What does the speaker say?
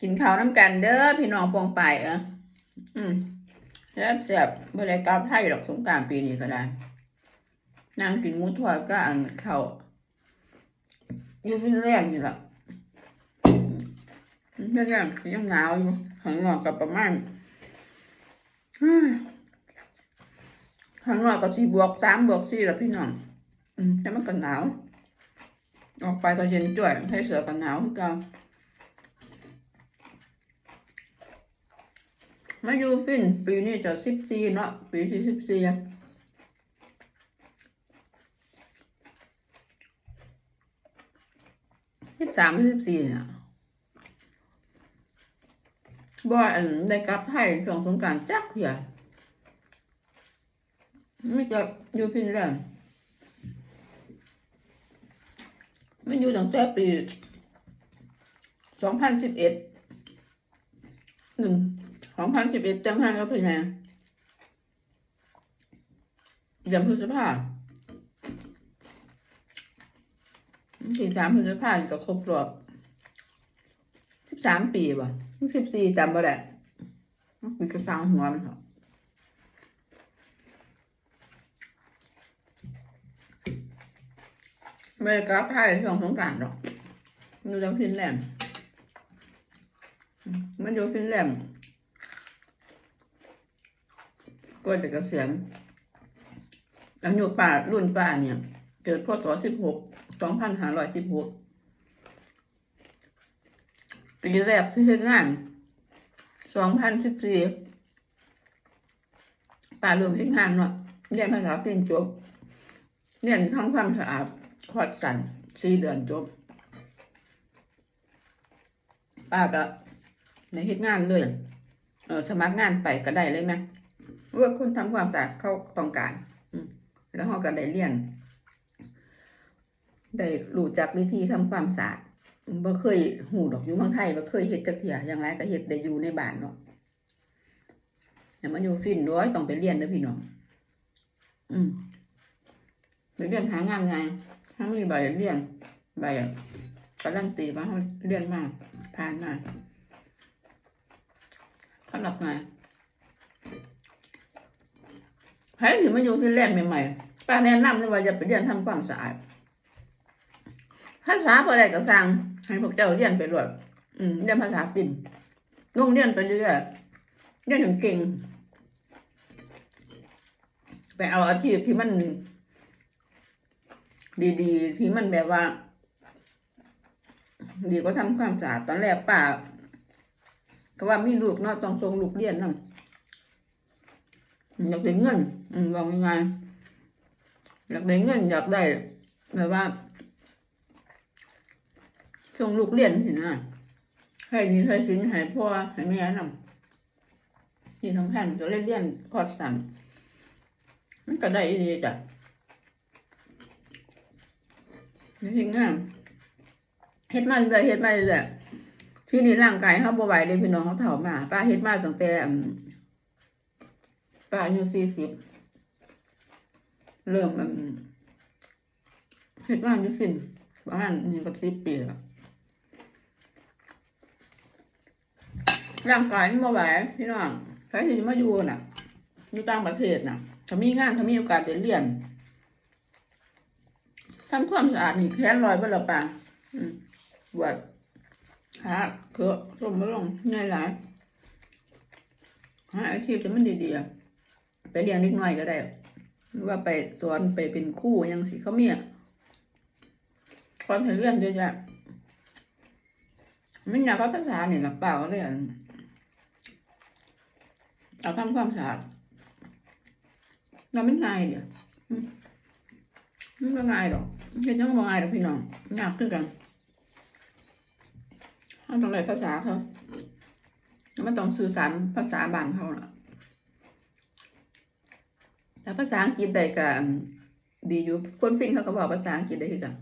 กินข้าวน้ำกันเด้อพี่น้องปองไปเอออืมแซ่บแซ่บบ่ได้กลับไทยหรอกสงกานต์ปีนี้ก็ได้นางกินมูทอดก็อันข้าวอยู่ฟินแลนด์นี่ละฟินแลนด์ยังหนาวอยู่ข้างนอกกับประมาณอืมข้างนอกก็สี่บวกสามบวกสี่ล้วพี่น้องอืมแต่มันก็หนาว ออกไปก็เย็นจ่วยใส่เสือกันหนาวคือเกัน มาอยู่ฟินปีนี้จะสิบสี่เนาะปีที่สิบสี่สิบสามสิบสี่เนี่ยบ่อันได้กลับไทยช่วงสงการจักเหี่ยไม่จะอยู่ฟินแลนด์มันอยู่ตั้งแต่ปีสองพันสิบเอ็ดหนึ่ง องพันสิบเอ็ดจังหันก็คือไงเดือนพฤษภาสี่สามพฤษภาก็ครบรอบสิบสามปีป่สิบสี่จำบ่ได้มันก็สร้างหัวมันเหรอไม่กลับไทยช่วงสงกรานต์หรอกอยู่ฟินแลนด์มันอยู่ฟินแลนด์ ก็จะเกษียณอายุป่ารุ่นป่าเนี่ย เกิดพศสิบหกสองพันห้าร้อยสิบหกปีแรกที่เฮ็ดงานสองพันสิบสี่ป่าริ่มเฮ็ดงานเนาะเรียนภาษาฟินจบเรียนทำความสะอาดคอดสันสี่เดือนจบป้าก็ในเฮ็ดงานเลยเออสมัครงานไปก็ได้เลยไหม ว่าคนทำความสะอาดเขาต้องการ อืแล้วเขาก็ได้เรียน ได้รู้จักวิธีทำความสะอาดบ่เคยหูดอกอยู่เมืองไทยบ่เคยเฮ็ดจักเทียอย่างไรก็เฮ็ดได้อยู่ในบ้านเนาะแต่มาอยู่ฟินด้วยต้องไปเรียนเด้อพี่น้อง อืมไปเรียนหางานไงทั้งมีใบเรียนใบการันตีมาเขาเรียนมาผ่านมาเขารับงาน ใครที่มาอยู่ที่แรกใหม่ๆป้าแนะนำเลยว่าจะไปเรียนทำความสะอาดภาษาอะไรก็สั่งให้พวกเจ้าเรียนไปรวดอืมเรียนภาษาฟินลงเรียนไปเรื่อยๆเรียนถึงเก่งไปเอาอาชีพที่มัน ดีๆ ที่มันแบบว่า ดีก็ทำความสะอาดตอนแรกป้าก็ว่ามีลูกเนาะต้องส่งลูกเรียนนำ อยากได้เงินมบอกยังไงอยากได้เงินอยากได้แบบว่าส่งลูกเรียนสินะให้ดีให้สินให้พ่อให้แม่นำที่สำคัญก็เรียนเรียนคอร์สสันมันก็ได้ดีจ้ะเฮ็ดงานเฮ็ดมาเรื่อยเฮ็ดมาเรื่อยที่นี่ร่างกายเขาบ่ไหวเลยพี่น้องเขาเฒ่ามาป้าเฮ็ดมาตั้งแต่ ป้าอายุสี่สิบเริ่มอืมเฮ็ดงานอยู่สิ้นประมาณนี่ก็สิบปีแล้วร่างกายมันบ่ไหวพี่น้องใครที่จะมาอยู่น่ะอยู่ต่างประเทศน่ะถ้ามีงานถ้ามีโอกาสได้เรียนทำความสะอาดนี่แค้นลอยเบละปางอืมบวชหาเคือสมมาลงง่ายหลายหาอาชีพที่มันดีๆอะ ไปเรียนนิดหน่อยก็ได้ หรือว่าไปสอนไปเป็นคู่ยังสิเขาเมียคนให้เรียนเยอะแยะไม่อยากเขาภาษาเนี่ยหลับเปล่าเลยอะเอาทำความสะอาดเราไม่ง่ายเดี๋ยวมันก็ง่ายหรอกเฮ็ดยังบ่ง่ายหรอกพี่น้องยากคือกันเขาต้องเรียนภาษาเขามันต้องสื่อสารภาษาบ้านเขาน่ะ ล้วภาษาอังกฤษได้ก็ดีอยู่คนฟินเขาก็บอกภาษาอังกฤษได้คือกัน